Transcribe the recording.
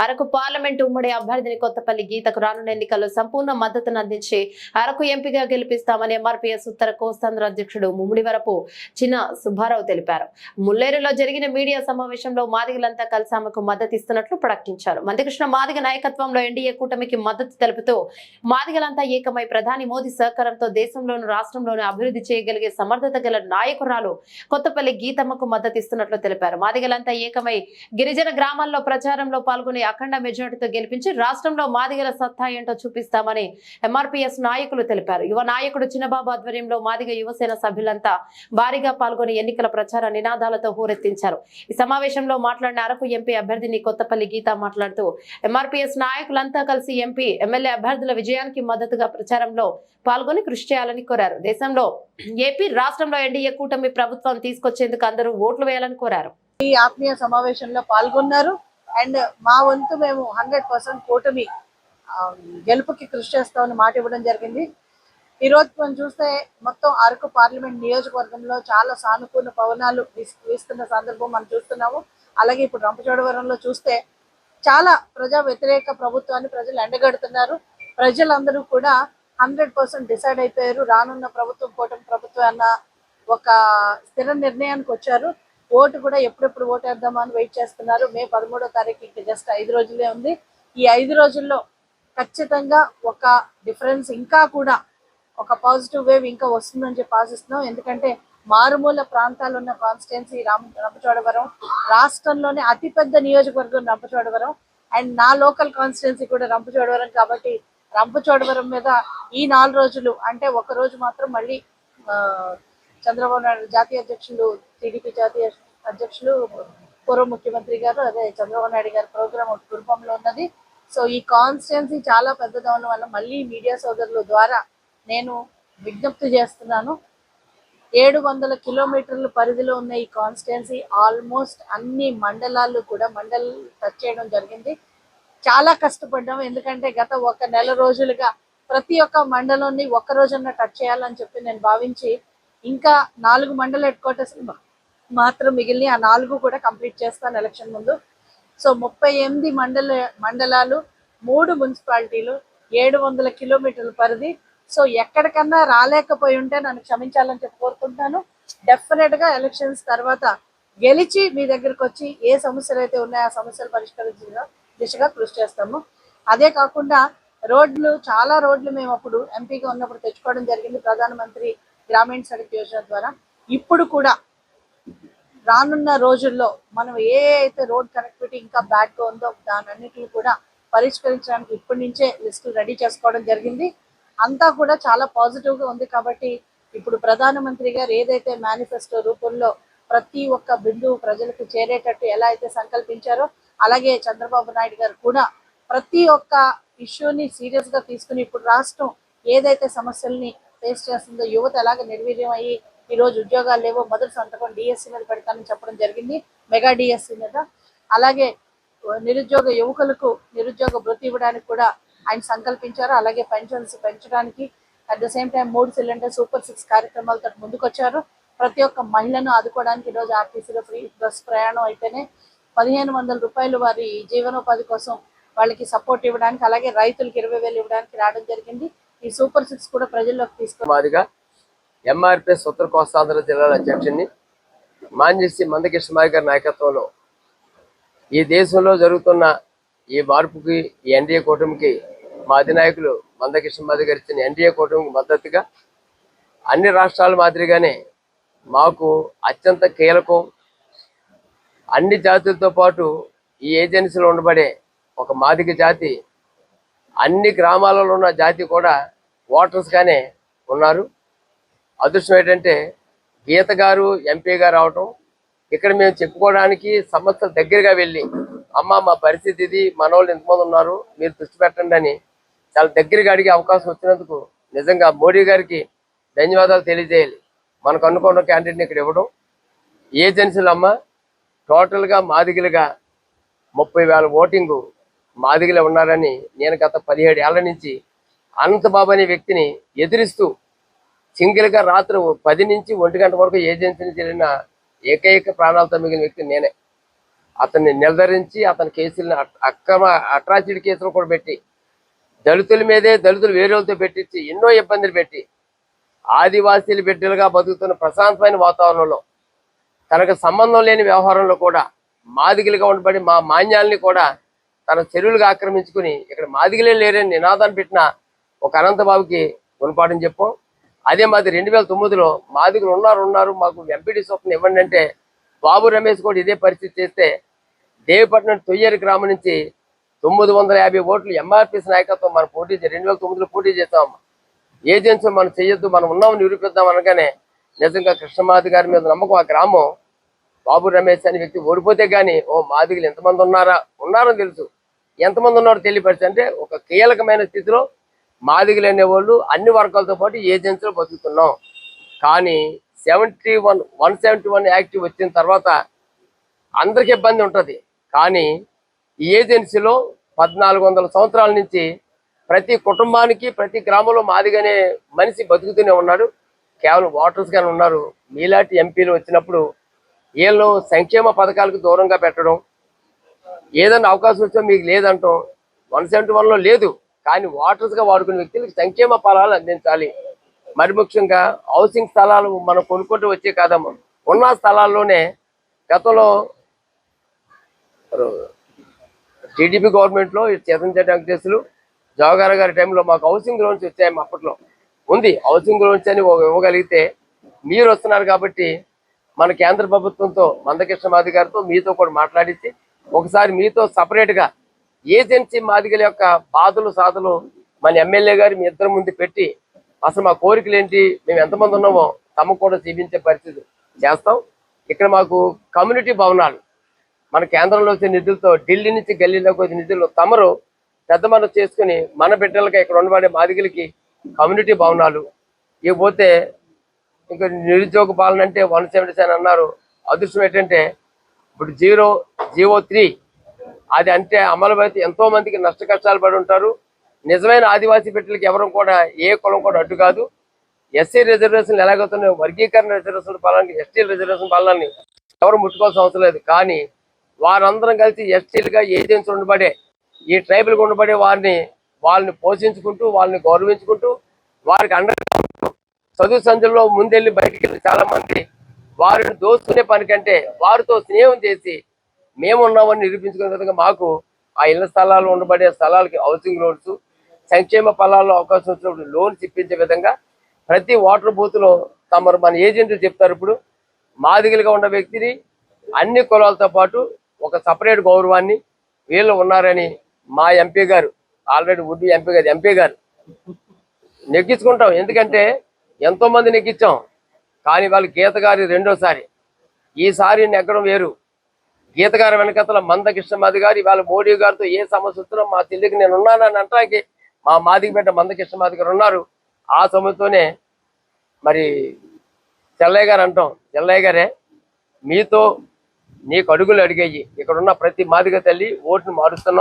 Araku parliament ఉమ్మడి అభ్యర్థిని కొత్తపల్లి గీతకు రానున్న ఎన్నికల్లో సంపూర్ణ మద్దతును అందించి అరకు ఎంపీగా గెలిపిస్తామని ఎంఆర్పీఎస్ ఉత్తర కోస్తాంధ్ర అధ్యక్షుడు ముమ్మిడివరపు చిన్న సుబ్బారావు తెలిపారు. ముల్లేరులో జరిగిన మీడియా సమావేశంలో మాదిగలంతా కలిసి ఆమెకు మద్దతు ఇస్తున్నట్లు ప్రకటించారు. మందకృష్ణ మాదిగ నాయకత్వంలో ఎన్డీఏ కూటమికి మద్దతు తెలుపుతూ మాదిగలంతా ఏకమై ప్రధాని మోదీ సహకారంతో దేశంలోను రాష్ట్రంలోను అభివృద్ధి చేయగలిగే సమర్థత గల నాయకురాలు కొత్తపల్లి గీతమ్మకు మద్దతు ఇస్తున్నట్లు తెలిపారు. మాదిగలంతా ఏకమై గిరిజన గ్రామాల్లో ప్రచారంలో పాల్గొని అఖండ మెజార్టీతో గెలిపించి రాష్ట్రంలో మాదిగల సత్తా ఏంటో చూపిస్తామని ఎంఆర్పీఎస్ నాయకులు తెలిపారు. యువ నాయకుడు చిన్నబాబు ఆధ్వర్యంలో మాదిగ యువసేన సభ్యులంతా భారీగా పాల్గొని ఎన్నికల ప్రచార నినాదాలతో హోరెత్తించారు. ఈ సమావేశంలో మాట్లాడిన అరకు ఎంపీ అభ్యర్థిని కొత్తపల్లి గీత మాట్లాడుతూ ఎంఆర్పీఎస్ నాయకులంతా కలిసి ఎంపీ ఎమ్మెల్యే అభ్యర్థుల విజయానికి మద్దతుగా ప్రచారంలో పాల్గొని కృషి చేయాలని కోరారు. దేశంలో ఏపీ రాష్ట్రంలో ఎన్డీఏ కూటమి ప్రభుత్వం తీసుకొచ్చేందుకు అందరూ ఓట్లు వేయాలని కోరారు. ఈ ఆత్మీయ సమావేశంలో పాల్గొన్నారు. అండ్ మా వంతు మేము హండ్రెడ్ పర్సెంట్ కూటమి గెలుపుకి కృషి చేస్తామని మాట ఇవ్వడం జరిగింది. ఈ రోజు మనం చూస్తే మొత్తం అరకు పార్లమెంట్ నియోజకవర్గంలో చాలా సానుకూల పవనాలు వీస్తున్న సందర్భం మనం చూస్తున్నాము. అలాగే ఇప్పుడు రంపచోడవరంలో చూస్తే చాలా ప్రజా వ్యతిరేక ప్రభుత్వాన్ని ప్రజలు ఎండగడుతున్నారు. ప్రజలందరూ కూడా హండ్రెడ్ పర్సెంట్ డిసైడ్ అయిపోయారు. రానున్న ప్రభుత్వం కూటమి ప్రభుత్వం అన్న ఒక స్థిర నిర్ణయానికి వచ్చారు. ఓటు కూడా ఎప్పుడెప్పుడు ఓటు వేద్దామని వెయిట్ చేస్తున్నారు. మే పదమూడో తారీఖు ఇంకా జస్ట్ ఐదు రోజులే ఉంది. ఈ ఐదు రోజుల్లో ఖచ్చితంగా ఒక డిఫరెన్స్ ఇంకా కూడా ఒక పాజిటివ్ వేవ్ ఇంకా వస్తుందని చెప్పి ఆశిస్తున్నాం. ఎందుకంటే మారుమూల ప్రాంతాలు ఉన్న కాన్స్టిట్యున్సీ రామ రంపచోడవరం రాష్ట్రంలోనే అతిపెద్ద నియోజకవర్గం రంపచోడవరం అండ్ నా లోకల్ కాన్స్టిట్యున్సీ కూడా రంపచోడవరం కాబట్టి రంపచోడవరం మీద ఈ నాలుగు రోజులు అంటే ఒక రోజు మాత్రం మళ్ళీ చంద్రబాబు నాయుడు జాతీయ అధ్యక్షులు టీడీపీ జాతీయ అధ్యక్షులు పూర్వ ముఖ్యమంత్రి గారు అదే చంద్రబాబు నాయుడు గారి ప్రోగ్రామ్ ఒక కుటుంబంలో ఉన్నది. సో ఈ కాన్స్టిట్యున్సీ చాలా పెద్దదవడం వల్ల మళ్ళీ మీడియా సోదరుల ద్వారా నేను విజ్ఞప్తి చేస్తున్నాను. ఏడు వందల కిలోమీటర్ల పరిధిలో ఉన్న ఈ కాన్స్టిట్యున్సీ ఆల్మోస్ట్ అన్ని మండలాలు కూడా మండల్ టచ్ చేయడం జరిగింది. చాలా కష్టపడ్డాం. ఎందుకంటే గత ఒక నెల రోజులుగా ప్రతి ఒక్క మండలాన్ని ఒక్క రోజున టచ్ చేయాలని చెప్పి నేను భావించి ఇంకా నాలుగు మండల హెడ్ క్వార్టర్స్ మాత్రం మిగిలిన ఆ నాలుగు కూడా కంప్లీట్ చేస్తాను ఎలక్షన్ ముందు. సో ముప్పై ఎనిమిది మండల మండలాలు మూడు మున్సిపాలిటీలు ఏడు వందల కిలోమీటర్ల పరిధి. సో ఎక్కడికన్నా రాలేకపోయి ఉంటే నన్ను క్షమించాలని చెప్పి కోరుకుంటాను డెఫినెట్గా ఎలక్షన్స్ తర్వాత గెలిచి మీ దగ్గరకు వచ్చి ఏ సమస్యలు అయితే ఉన్నాయో ఆ సమస్యలు పరిష్కరించిన దిశగా కృషి చేస్తాము. అదే కాకుండా రోడ్లు చాలా రోడ్లు మేము అప్పుడు ఎంపీగా ఉన్నప్పుడు తెచ్చుకోవడం జరిగింది ప్రధానమంత్రి గ్రామీణ సడక్ యోజన ద్వారా. ఇప్పుడు కూడా రానున్న రోజుల్లో మనం ఏ అయితే రోడ్ కనెక్టివిటీ ఇంకా బ్యాడ్గా ఉందో దానన్నిటిని కూడా పరిష్కరించడానికి ఇప్పటి నుంచే లిస్టు రెడీ చేసుకోవడం జరిగింది. అంతా కూడా చాలా పాజిటివ్గా ఉంది కాబట్టి ఇప్పుడు ప్రధానమంత్రి గారు ఏదైతే మేనిఫెస్టో రూపంలో ప్రతి ఒక్క బిందువు ప్రజలకు చేరేటట్టు ఎలా అయితే సంకల్పించారో అలాగే చంద్రబాబు నాయుడు గారు కూడా ప్రతి ఒక్క ఇష్యూని సీరియస్గా తీసుకుని ఇప్పుడు రాష్ట్రం ఏదైతే సమస్యల్ని ఫేస్ చేస్తుందో యువత ఎలాగ నిర్వీర్యం అయ్యి ఈ రోజు ఉద్యోగాలు లేవో మొదటి సంతకం డిఎస్సి మీద పెడతానని చెప్పడం జరిగింది. మెగా డిఎస్సి మీద. అలాగే నిరుద్యోగ యువకులకు నిరుద్యోగ వృత్తి ఇవ్వడానికి కూడా ఆయన సంకల్పించారు. అలాగే పెన్షన్స్ పెంచడానికి అట్ ద సేమ్ టైం మూడు సిలిండర్ సూపర్ సిక్స్ కార్యక్రమాలతో ముందుకొచ్చారు. ప్రతి ఒక్క మహిళను ఆదుకోవడానికి ఈరోజు ఆర్టీసీలో ఫ్రీ బస్ ప్రయాణం అయితేనే పదిహేను వందల రూపాయలు వారి జీవనోపాధి కోసం వాళ్ళకి సపోర్ట్ ఇవ్వడానికి అలాగే రైతులకు ఇరవై వేలు ఇవ్వడానికి రావడం జరిగింది. ఈ సూపర్ సిక్స్ కూడా ప్రజల్లోకి తీసుకు ఎంఆర్పిఎస్ ఉత్తర కోస్తాంధ్ర జిల్లాల అధ్యక్షుడిని మాంజేసి మందకృష్ణమాయి గారి నాయకత్వంలో ఈ దేశంలో జరుగుతున్న ఈ మార్పుకి ఈ ఎన్డీఏ కూటమికి మా అధినాయకులు మందకృష్ణ మాది గారు ఇచ్చిన ఎన్డీఏ కూటమికి మద్దతుగా అన్ని రాష్ట్రాల మాదిరిగానే మాకు అత్యంత కీలకం. అన్ని జాతులతో పాటు ఈ ఏజెన్సీలో ఉండబడే ఒక మాదిక జాతి అన్ని గ్రామాలలో ఉన్న జాతి కూడా ఓటర్స్గానే ఉన్నారు. అదృష్టం ఏంటంటే గీత గారు ఎంపీ గారు రావటం ఇక్కడ మేము చెప్పుకోవడానికి సమస్యలు దగ్గరగా వెళ్ళి అమ్మ మా పరిస్థితి ఇది మనోళ్ళు ఎంతమంది ఉన్నారు మీరు దృష్టి పెట్టండి అని చాలా దగ్గరగా అడిగే అవకాశం వచ్చినందుకు నిజంగా మోడీ గారికి ధన్యవాదాలు తెలియజేయాలి. మనకు అనుకున్న క్యాండిడేట్ని ఇక్కడ ఇవ్వడం ఏజెన్సీలు అమ్మ టోటల్గా మాదిగలుగా ముప్పై వేల ఓటింగు మాదిగలే ఉన్నారని నేను గత పదిహేడు ఏళ్ళ నుంచి అనంతబాబు అనే వ్యక్తిని ఎదిరిస్తూ సింగిల్గా రాత్రి పది నుంచి ఒంటి గంట వరకు ఏజెన్సీని చేరిన ఏకైక ప్రాణాలతో మిగిలిన వ్యక్తి నేనే. అతన్ని నిలదరించి అతని కేసులను అక్రమ అట్రాసిటీ కేసులు కూడా పెట్టి దళితుల మీదే దళితులు వేరే వాళ్ళతో పెట్టించి ఎన్నో ఇబ్బందులు పెట్టి ఆదివాసీలు బిడ్డలుగా బతుకుతున్న ప్రశాంతమైన వాతావరణంలో తనకు సంబంధం లేని వ్యవహారంలో కూడా మాదిగలుగా ఉండబడి మా మాన్యాల్ని కూడా తన చెరువులుగా ఆక్రమించుకుని ఇక్కడ మాదిగలే లేరని నినాదాన్ని పెట్టిన ఒక అనంతబాబుకి గుణపాఠం చెప్పాం. అదే మాది రెండు వేల తొమ్మిదిలో మాదిగలు ఉన్నారు ఉన్నారు మాకు ఎంపీడీ స్వప్న ఇవ్వండి అంటే బాబు రమేష్ కూడా ఇదే పరిస్థితి చేస్తే దేవిపట్నం తొయ్యేరు గ్రామం నుంచి తొమ్మిది వందల యాభై ఓట్లు ఎంఆర్పీఎస్ నాయకత్వం మనం పోటీ చే- రెండు వేల తొమ్మిదిలో పోటీ చేస్తాం ఏజెన్సీ మనం చేయొద్దు మనం ఉన్నాం నిరూపిద్దాం అనగానే నిజంగా కృష్ణమాది గారి మీద నమ్మకం ఆ గ్రామం. బాబు రమేష్ అనే వ్యక్తి ఓడిపోతే గానీ ఓ మాదిగలు ఎంతమంది ఉన్నారా? ఉన్నారని తెలుసు. ఎంతమంది ఉన్నారో తెలియపరిచి అంటే ఒక కీలకమైన స్థితిలో మాదిగలు అనేవాళ్ళు అన్ని వర్గాలతో పాటు ఏజెన్సీలో బతుకుతున్నాం. కానీ seventy one one seventy one act వచ్చిన తర్వాత అందరికి ఇబ్బంది ఉంటుంది. కానీ ఈ ఏజెన్సీలో పద్నాలుగు వందల సంవత్సరాల నుంచి ప్రతి కుటుంబానికి ప్రతి గ్రామంలో మాదిగానే మనిషి బతుకుతూనే ఉన్నాడు. కేవలం ఓటర్స్గానే ఉన్నారు. మీలాంటి ఎంపీలు వచ్చినప్పుడు వీళ్ళు సంక్షేమ పథకాలకు దూరంగా పెట్టడం ఏదైనా అవకాశం వచ్చో మీకు లేదంటాం. వన్ సెవెంటీ వన్లో లేదు. కానీ వాటర్స్గా వాడుకునే వ్యక్తులకు సంక్షేమ ఫలాలు అందించాలి. మరి ముఖ్యంగా హౌసింగ్ స్థలాలు మనం కొనుక్కుంటూ వచ్చే కాదమ్మా. ఉన్న స్థలాల్లోనే గతంలో టీడీపీ గవర్నమెంట్లో చేతన్ చెట్టు వెంకటేశ్వరులు జవహర్ గారి టైంలో మాకు హౌసింగ్ లోన్స్ వచ్చాయి అప్పట్లో. ఉంది. హౌసింగ్ లోన్స్ అని ఇవ్వగలిగితే మీరు వస్తున్నారు కాబట్టి మన కేంద్ర ప్రభుత్వంతో మందకృష్ణ మాది గారితో మీతో కూడా మాట్లాడించి ఒకసారి మీతో సపరేట్గా ఏజెన్సీ మాదిగల యొక్క బాధలు సాధలు మన ఎమ్మెల్యే గారు మీ ఇద్దరు ముందు పెట్టి అసలు మా కోరికలు ఏంటి మేము ఎంతమంది ఉన్నామో తమకు కూడా చూపించే పరిస్థితి చేస్తాం. ఇక్కడ మాకు కమ్యూనిటీ భవనాలు మన కేంద్రంలో వచ్చే నిధులతో ఢిల్లీ నుంచి గల్లీలోకి వచ్చే నిధులు తమరు పెద్ద మనసు చేసుకుని మన బిడ్డలకి ఇక్కడ ఉండబడే మాదిగలకి కమ్యూనిటీ భవనాలు. ఇకపోతే ఇంకా నిరుద్యోగ పాలన అంటే వన్ సెవెంటీ సెవెన్ అన్నారు. అదృష్టం ఏంటంటే ఇప్పుడు జీరో జీవో త్రీ అది అంటే అమలవతి ఎంతో మందికి నష్ట కష్టాలు పడి ఉంటారు. నిజమైన ఆదివాసీ బిడ్డలకి ఎవరు కూడా ఏ కులం కూడా అడ్డు కాదు. ఎస్సీ రిజర్వేషన్ ఎలాగవుతున్నాయో వర్గీకరణ రిజర్వేషన్ పాలనకి ఎస్టీ రిజర్వేషన్ పాలనని ఎవరు ముట్టుకోవాల్సిన అవసరం లేదు. కానీ వారందరం కలిసి ఎస్టీలుగా ఏజెన్సీ ఉండబడే ఈ ట్రైబల్గా ఉండబడే వారిని వాళ్ళని పోషించుకుంటూ వాళ్ళని గౌరవించుకుంటూ వారికి అండర్ చదువు సందులో ముందెళ్ళి బయటికి వెళ్ళి చాలా మంది వారిని దోచుకునే పని కంటే వారితో స్నేహం చేసి మేము ఉన్నామని నిరూపించుకునే విధంగా మాకు ఆ ఇళ్ళ స్థలాలు ఉండబడే స్థలాలకి హౌసింగ్ లోన్స్ సంక్షేమ ఫలాల్లో అవకాశం వచ్చినప్పుడు లోన్స్ ఇప్పించే విధంగా ప్రతి వాటర్ బూత్లో తమరు మన ఏజెంట్లు చెప్తారు ఇప్పుడు. మాదిగలుగా ఉన్న వ్యక్తిని అన్ని కులాలతో పాటు ఒక సపరేట్ గౌరవాన్ని వీళ్ళు ఉన్నారని మా ఎంపీ గారు ఆల్రెడీ ఉడ్డు ఎంపీ గారు ఎంపీ గారు నెగ్గించుకుంటాం. ఎందుకంటే ఎంతో మంది నెగ్గించాం. కానీ వాళ్ళు గీత గారి రెండోసారి. ఈసారి నెగ్గడం వేరు. గీత గారి వెనకతల మందకృష్ణమాది గారు ఇవాళ మోడీ గారితో ఏ సమస్య వచ్చినా మా చెల్లికి నేను ఉన్నానని అంటానికి మా మాదికి బిడ్డ మందకృష్ణమాది గారు ఉన్నారు. ఆ సమయంతోనే మరి చెల్లయ్య గారు అంటాం చెల్లయ్య గారే మీతో నీకు అడుగులు అడిగేయి. ఇక్కడ ఉన్న ప్రతి మాదిగ తల్లి ఓటును మారుస్తున్నాం